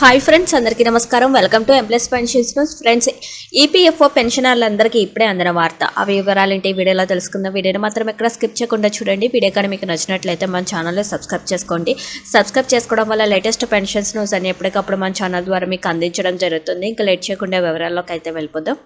Hi friends అందరికీ నమస్కారం. Welcome to employees pensions news friends EPFO పెన్షనర్లందరికీ ఇప్పుడే అందిన వార్త. ఆ వివరాలు ఏంటి వీడియోలో తెలుసుకుందాం వీడియోని మాత్రం ఎక్కడ స్కిప్ చేయకుండా చూడండి. వీడియో కానీ మీకు నచ్చినట్లయితే మన ఛానల్లో సబ్స్క్రైబ్ చేసుకోండి. సబ్స్క్రైబ్ చేసుకోవడం వల్ల లేటెస్ట్ పెన్షన్స్ న్యూస్ అని ఎప్పటికప్పుడు మన ఛానల్ ద్వారా మీకు అందించడం జరుగుతుంది. ఇంకా లేట్ చేయకుండా వివరాల్లోకి అయితే వెళ్ళిపోదాం.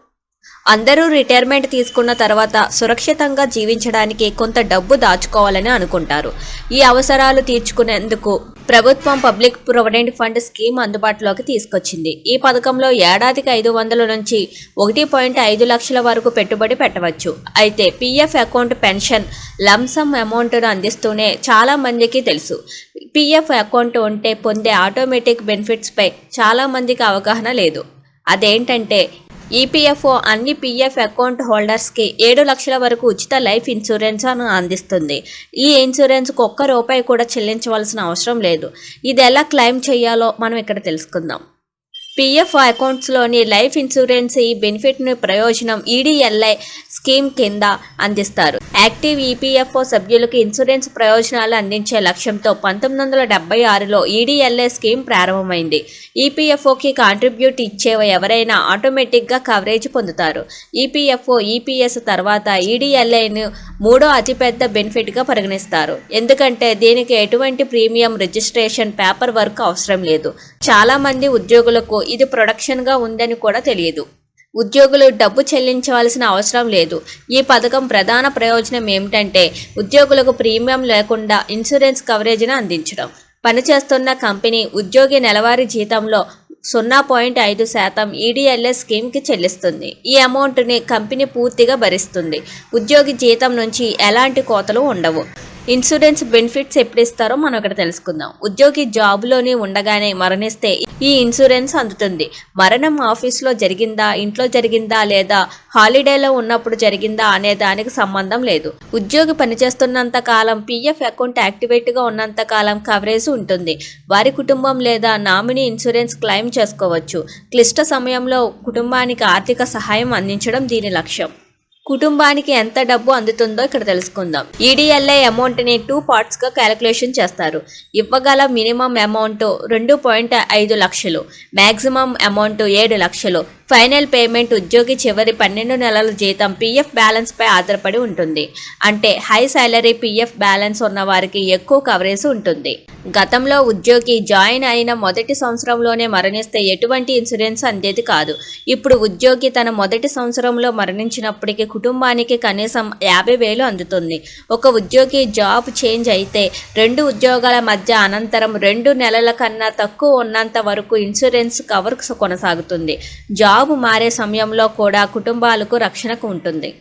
అందరూ రిటైర్మెంట్ తీసుకున్న తర్వాత సురక్షితంగా జీవించడానికి కొంత డబ్బు దాచుకోవాలని అనుకుంటారు. ఈ అవసరాలు తీర్చుకునేందుకు ప్రభుత్వం పబ్లిక్ ప్రొవిడెంట్ ఫండ్ స్కీమ్ అందుబాటులోకి తీసుకొచ్చింది. ఈ పథకంలో ఏడాదికి ఐదు వందల నుంచి ఒకటి పాయింట్ ఐదు లక్షల వరకు పెట్టుబడి పెట్టవచ్చు. అయితే PF account pension lump sum అమౌంట్ను అందిస్తూనే చాలా మందికి తెలుసు. పీఎఫ్ అకౌంట్ ఉంటే పొందే ఆటోమేటిక్ బెనిఫిట్స్పై చాలా మందికి అవగాహన లేదు. అదేంటంటే ఈపీఎఫ్ఓ అన్ని పీఎఫ్ అకౌంట్ హోల్డర్స్కి ఏడు లక్షల వరకు ఉచిత లైఫ్ ఇన్సూరెన్స్ అందిస్తుంది. ఈ ఇన్సూరెన్స్కు ఒక్క రూపాయి కూడా చెల్లించవలసిన అవసరం లేదు. ఇది ఎలా క్లెయిమ్ చేయాలో మనం ఇక్కడ తెలుసుకుందాం. పిఎఫ్ అకౌంట్స్లోని లైఫ్ ఇన్సూరెన్స్ ఈ బెనిఫిట్ను ప్రయోజనం ఈడీఎల్ఐ స్కీమ్ కింద అందిస్తారు. యాక్టివ్ ఈపీఎఫ్ఓ సభ్యులకు ఇన్సూరెన్స్ ప్రయోజనాలు అందించే లక్ష్యంతో పంతొమ్మిది వందల డెబ్బై ఆరులో ఈడీఎల్ఐ స్కీమ్ ప్రారంభమైంది. ఈపీఎఫ్ఓకి కాంట్రిబ్యూట్ ఇచ్చే ఎవరైనా ఆటోమేటిక్గా కవరేజ్ పొందుతారు. ఈపీఎఫ్ఓ ఈపీఎస్ తర్వాత ఈడీఎల్ఐను మూడో అతిపెద్ద బెనిఫిట్గా పరిగణిస్తారు. ఎందుకంటే దీనికి ఎటువంటి ప్రీమియం రిజిస్ట్రేషన్ పేపర్ వర్క్ అవసరం లేదు. చాలామంది ఉద్యోగులకు ఇది ప్రొడక్షన్గా ఉందని కూడా తెలియదు. ఉద్యోగులు డబ్బు చెల్లించవలసిన అవసరం లేదు. ఈ పథకం ప్రధాన ప్రయోజనం ఏమిటంటే ఉద్యోగులకు ప్రీమియం లేకుండా ఇన్సూరెన్స్ కవరేజీని అందించడం. పనిచేస్తున్న కంపెనీ ఉద్యోగి నెలవారీ జీతంలో సున్నా పాయింట్ ఐదు శాతం ఈడీఎల్ఎస్ స్కీమ్కి చెల్లిస్తుంది. ఈ అమౌంట్ని కంపెనీ పూర్తిగా భరిస్తుంది. ఉద్యోగి జీతం నుంచి ఎలాంటి కోతలు ఉండవు. ఇన్సూరెన్స్ బెనిఫిట్స్ ఎప్పుడు ఇస్తారో మనం ఇక్కడ తెలుసుకుందాం. ఉద్యోగి జాబ్లోనే ఉండగానే మరణిస్తే ఈ ఇన్సూరెన్స్ అందుతుంది. మరణం ఆఫీస్లో జరిగిందా ఇంట్లో జరిగిందా లేదా హాలిడేలో ఉన్నప్పుడు జరిగిందా అనే దానికి సంబంధం లేదు. ఉద్యోగి పనిచేస్తున్నంత కాలం పీఎఫ్ అకౌంట్ యాక్టివేట్గా ఉన్నంత కాలం కవరేజ్ ఉంటుంది. వారి కుటుంబం లేదా నామినీ ఇన్సూరెన్స్ క్లెయిమ్ చేసుకోవచ్చు. క్లిష్ట సమయంలో కుటుంబానికి ఆర్థిక సహాయం అందించడం దీని లక్ష్యం. కుటుంబానికి ఎంత డబ్బు అందుతుందో ఇక్కడ తెలుసుకుందాం. ఈడీఎల్ఐ అమౌంట్ని టూ పార్ట్స్గా క్యాలిక్యులేషన్ చేస్తారు. ఇవ్వగల మినిమం అమౌంట్ రెండు పాయింట్ ఐదు లక్షలు మ్యాక్సిమం అమౌంట్ ఏడు లక్షలు. ఫైనల్ పేమెంట్ ఉద్యోగి చివరి పన్నెండు నెలల జీతం పీఎఫ్ బ్యాలెన్స్పై ఆధారపడి ఉంటుంది. అంటే హై సాలరీ పీఎఫ్ బ్యాలెన్స్ ఉన్న వారికి ఎక్కువ కవరేజ్ ఉంటుంది. గతంలో ఉద్యోగి జాయిన్ అయిన మొదటి సంవత్సరంలోనే మరణిస్తే ఎటువంటి ఇన్సూరెన్స్ అందేది కాదు. ఇప్పుడు ఉద్యోగి తన మొదటి సంవత్సరంలో మరణించినప్పటికీ కుటుంబానికి కనీసం యాభై వేలు అందుతుంది. ఒక ఉద్యోగి జాబ్ చేంజ్ అయితే రెండు ఉద్యోగాల మధ్య అనంతరం రెండు నెలల కన్నా తక్కువ ఉన్నంత వరకు ఇన్సూరెన్స్ కవర్ కొనసాగుతుంది. జాబ్ మారే సమయంలో కూడా కుటుంబాలకు రక్షణకు ఉంటుంది.